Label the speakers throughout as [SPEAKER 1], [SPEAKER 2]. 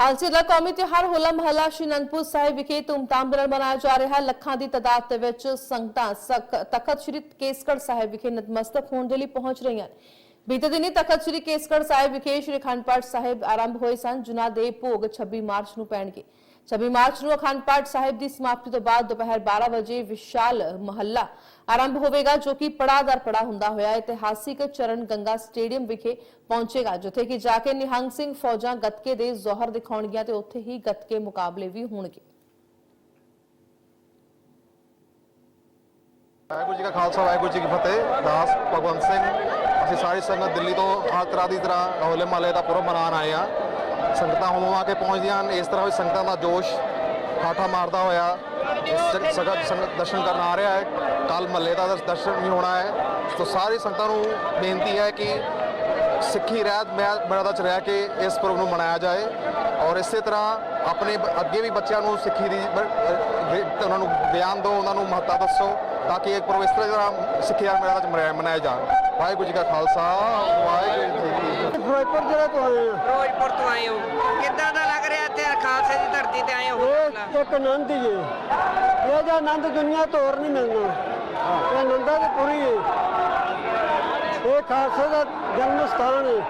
[SPEAKER 1] ਹਾਲਸੀ ਦਾ ਕੌਮੀ ਤਿਉਹਾਰ ਹੋਲਾ ਮਹੱਲਾ ਸ਼੍ਰੀ ਅਨੰਦਪੁਰ ਸਾਹਿਬ ਵਿਖੇ ਧੂਮਧਾਮ ਦੇ ਨਾਲ ਮਨਾਇਆ ਜਾ ਰਿਹਾ ਹੈ। ਲੱਖਾਂ ਦੀ ਤਾਦਾਦ ਦੇ ਵਿੱਚ ਸੰਗਤਾਂ ਸਖ- ਤਖਤ ਸ਼੍ਰੀ ਕੇਸਗੜ੍ਹ ਸਾਹਿਬ ਵਿਖੇ ਨਤਮਸਤਕ ਹੋਣ ਦੇ ਲਈ ਪਹੁੰਚ ਰਹੀਆਂ ਨੇ। ਬੀਤੇ ਦਿਨੀ ਤਖਤ ਸ਼੍ਰੀ ਕੇਸਗੜ੍ਹ ਸਾਹਿਬ ਵਿਖੇ ਸ਼੍ਰੀ ਅਖੰਡ ਪਾਠ ਸਾਹਿਬ ਆਰੰਭ ਹੋਏ ਸਨ ਜਿਨ੍ਹਾਂ ਦੇ ਭੋਗ 26 ਮਾਰਚ ਨੂੰ ਪੈਣਗੇ 26 ਮਾਰਚ ਨੂੰ ਅਖੰਡ ਪਾਠ ਸਾਹਿਬ ਦੀ ਸਮਾਪਤੀ ਤੋਂ ਬਾਅਦ ਦੁਪਹਿਰ 12 ਵਜੇ ਵਿਸ਼ਾਲ ਮਹੱਲਾ ਆਰੰਭ ਹੋਵੇਗਾ ਜੋ ਕਿ ਪੜਾ ਦਰ ਪੜਾ ਹੁੰਦਾ ਹੋਇਆ ਇਤਿਹਾਸਿਕ ਚਰਨ ਗੰਗਾ ਸਟੇਡੀਅਮ ਵਿਖੇ ਪਹੁੰਚੇਗਾ ਜਿੱਥੇ ਕਿ ਜਾ ਕੇ ਨਿਹੰਗ ਸਿੰਘ ਫੌਜਾਂ ਗੱਤਕੇ ਦੇ ਜ਼ੋਹਰ ਦਿਖਾਉਣਗੀਆਂ ਤੇ ਉੱਥੇ ਹੀ ਗੱਤਕੇ ਮੁਕਾਬਲੇ ਵੀ ਹੋਣਗੇ
[SPEAKER 2] ਵਾਹਿਗੁਰੂ ਜੀ ਕਾ ਖਾਲਸਾ, ਵਾਹਿਗੁਰੂ ਜੀ ਕੀ ਫਤਿਹ। ਦਾਸ ਭਗਵੰਤ ਸਿੰਘ ਅਸੀਂ ਸਾਰੀ ਸੰਗਤ ਦਿੱਲੀ ਤੋਂ ਹਰ ਤਰ੍ਹਾਂ ਦੀ ਤਰ੍ਹਾਂ ਹੋਲੇ ਮਹੱਲੇ ਦਾ ਪੁਰਬ ਮਨਾਉਣ ਆਏ ਆ ਸੰਗਤਾਂ ਹੋਮ ਆ ਕੇ ਪਹੁੰਚਦੀਆਂ ਹਨ। ਇਸ ਤਰ੍ਹਾਂ ਵੀ ਸੰਗਤਾਂ ਦਾ ਜੋਸ਼ ਹਾਠਾ ਮਾਰਦਾ ਹੋਇਆ ਇਸ ਸੰਗਤ ਸੰਗਤ ਦਰਸ਼ਨ ਕਰਨ ਆ ਰਿਹਾ ਹੈ। ਕੱਲ ਮਹੱਲੇ ਦਾ ਦਰਸ਼ਨ ਵੀ ਹੋਣਾ ਹੈ। ਸੋ ਸਾਰੀ ਸੰਗਤਾਂ ਨੂੰ ਬੇਨਤੀ ਹੈ ਕਿ ਸਿੱਖੀ ਰਹਿਤ ਮਰਦਾ ਚ ਰਹਿ ਕੇ ਇਸ ਪੁਰਬ ਨੂੰ ਮਨਾਇਆ ਜਾਏ ਔਰ ਇਸੇ ਤਰ੍ਹਾਂ ਆਪਣੇ ਅੱਗੇ ਵੀ ਬੱਚਿਆਂ ਨੂੰ ਸਿੱਖੀ ਦੀ ਉਹਨਾਂ ਨੂੰ ਬਿਆਨ ਦਿਓ, ਉਹਨਾਂ ਨੂੰ ਮਹੱਤਤਾ ਦੱਸੋ ਤਾਂ ਕਿ ਇਹ ਪੁਰਬ ਇਸ ਤਰ੍ਹਾਂ ਸਿੱਖੀ ਮਰਦਾ ਚ ਮਨਾਇਆ ਮਨਾਇਆ ਜਾਣ ਵਾਹਿਗੁਰੂ ਜੀ ਕਾ ਖਾਲਸਾ ਵਾਹਿਗੁਰੂ ਜੀ ਕੀ ਫਤਿਹ।
[SPEAKER 3] ਫਿਰੋਜ਼ਪੁਰ ਜ਼ਿਲ੍ਹੇ ਤੋਂ ਆਏ ਹਾਂ।
[SPEAKER 4] ਫਿਰੋਜ਼ਪੁਰ ਤੋਂ ਆਏ ਹੋ। ਕਿੱਦਾਂ ਦਾ ਲੱਗ ਰਿਹਾ ਇੱਥੇ ਖਾਲਸੇ ਦੀ ਧਰਤੀ ਤੇ ਆਏ ਹੋ?
[SPEAKER 3] ਇਹ ਇੱਕ ਆਨੰਦ ਹੀ ਹੈ। ਇਹ ਜਿਹਾ ਆਨੰਦ ਦੁਨੀਆ ਤੋਂ ਹੋਰ ਨਹੀਂ ਮਿਲਣਾ। ਇਹ ਆਨੰਦਾਂ ਦੀ ਪੂਰੀ ਹੈ। ਇਹ ਖਾਲਸੇ ਦਾ ਜਨਮ ਸਥਾਨ ਹੈ।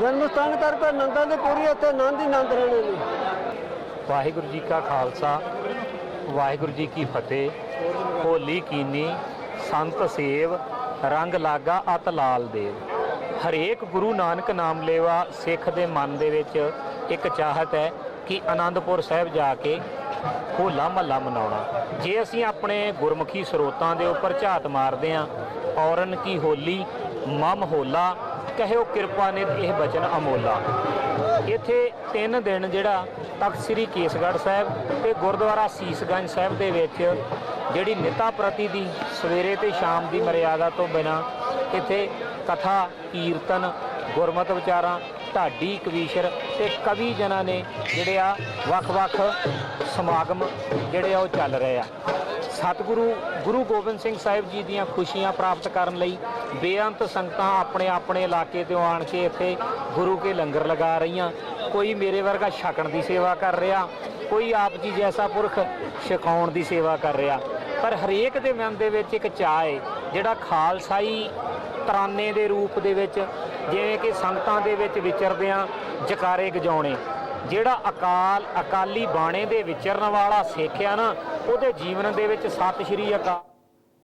[SPEAKER 3] ਜਨਮ ਸਥਾਨ ਕਰਕੇ ਆਨੰਦਾਂ ਦੀ ਪੂਰੀ ਇੱਥੇ ਆਨੰਦ ਹੀ ਆਨੰਦ ਰਹਿਣੇ ਨੇ।
[SPEAKER 5] ਵਾਹਿਗੁਰੂ ਜੀ ਕਾ ਖਾਲਸਾ ਵਾਹਿਗੁਰੂ ਜੀ ਕੀ ਫਤਿਹ। ਹੋਲੀ ਕੀਨੀ ਸੰਤ ਸੇਵ ਰੰਗ ਲਾਗਾ ਅਤ ਲਾਲ ਦੇਵ। ਹਰੇਕ ਗੁਰੂ ਨਾਨਕ ਨਾਮ ਲੇਵਾ ਸਿੱਖ ਦੇ ਮਨ ਦੇ ਵਿੱਚ ਇੱਕ ਚਾਹਤ ਹੈ ਕਿ ਆਨੰਦਪੁਰ ਸਾਹਿਬ ਜਾ ਕੇ ਹੋਲਾ ਮਹੱਲਾ ਮਨਾਉਣਾ ਜੇ ਅਸੀਂ ਆਪਣੇ ਗੁਰਮੁਖੀ ਸਰੋਤਾਂ ਦੇ ਉੱਪਰ ਝਾਤ ਮਾਰਦੇ ਹਾਂ ਔਰਨ ਕੀ ਹੋਲੀ, ਮਮ ਹੋਲਾ ਕਹਿਓ ਕਿਰਪਾ ਨੇ ਇਹ ਬਚਨ ਅਮੋਲਾ। ਇੱਥੇ ਤਿੰਨ ਦਿਨ ਜਿਹੜਾ ਤਖਤ ਸ੍ਰੀ ਕੇਸਗੜ੍ਹ ਸਾਹਿਬ ਤੇ ਗੁਰਦੁਆਰਾ ਸੀਸਗੰਜ ਸਾਹਿਬ ਦੇ ਵਿੱਚ ਜਿਹੜੀ ਨਿਤਾ ਪ੍ਰਤੀ ਦੀ ਸਵੇਰੇ ਤੇ ਸ਼ਾਮ ਦੀ ਮਰਿਆਦਾ ਤੋਂ ਬਿਨਾ ਇੱਥੇ ਕਥਾ, ਕੀਰਤਨ, ਗੁਰਮਤ ਵਿਚਾਰਾਂ, ਢਾਡੀ, ਕਵੀਸ਼ਰ ਤੇ ਕਵੀ ਜਨਾਂ ਨੇ ਜਿਹੜੇ ਆ ਵੱਖ-ਵੱਖ ਸਮਾਗਮ ਜਿਹੜੇ ਆ ਉਹ ਚੱਲ ਰਹੇ ਆ। ਸਤਿਗੁਰੂ, ਗੁਰੂ ਗੋਬਿੰਦ ਸਿੰਘ ਸਾਹਿਬ ਜੀ ਦੀਆਂ ਖੁਸ਼ੀਆਂ ਪ੍ਰਾਪਤ ਕਰਨ ਲਈ ਬੇਅੰਤ ਸੰਗਤਾਂ ਆਪਣੇ ਆਪਣੇ ਇਲਾਕੇ ਤੋਂ ਆਣ ਕੇ ਇੱਥੇ ਗੁਰੂ ਕੇ ਲੰਗਰ ਲਗਾ ਰਹੀਆਂ। ਕੋਈ ਮੇਰੇ ਵਰਗਾ ਛਕਣ ਦੀ ਸੇਵਾ ਕਰ ਰਿਹਾ, ਕੋਈ ਆਪ ਜੀ ਜੈਸਾ ਪੁਰਖ ਛਕਾਉਣ ਦੀ ਸੇਵਾ ਕਰ ਰਿਹਾ। ਪਰ ਹਰੇਕ ਦੇ ਮਨ ਦੇ ਵਿੱਚ ਇੱਕ ਚਾਅ ਹੈ ਜਿਹੜਾ ਖਾਲਸਾਈ ਤਰਾਨੇ ਦੇ ਰੂਪ ਦੇ ਵਿੱਚ, ਜਿਵੇਂ ਕਿ ਸੰਗਤਾਂ ਦੇ ਵਿੱਚ ਵਿਚਰਦਿਆਂ ਜਕਾਰੇ ਗਜਾਉਣੇ। ਜਿਹੜਾ ਅਕਾਲ ਅਕਾਲੀ ਬਾਣੇ ਦੇ ਵਿਚਰਨ ਵਾਲਾ ਸਿੱਖ ਆ ਨਾ, ਉਹਦੇ ਜੀਵਨ ਦੇ ਵਿੱਚ ਸਤਿ ਸ਼੍ਰੀ ਅਕਾਲ।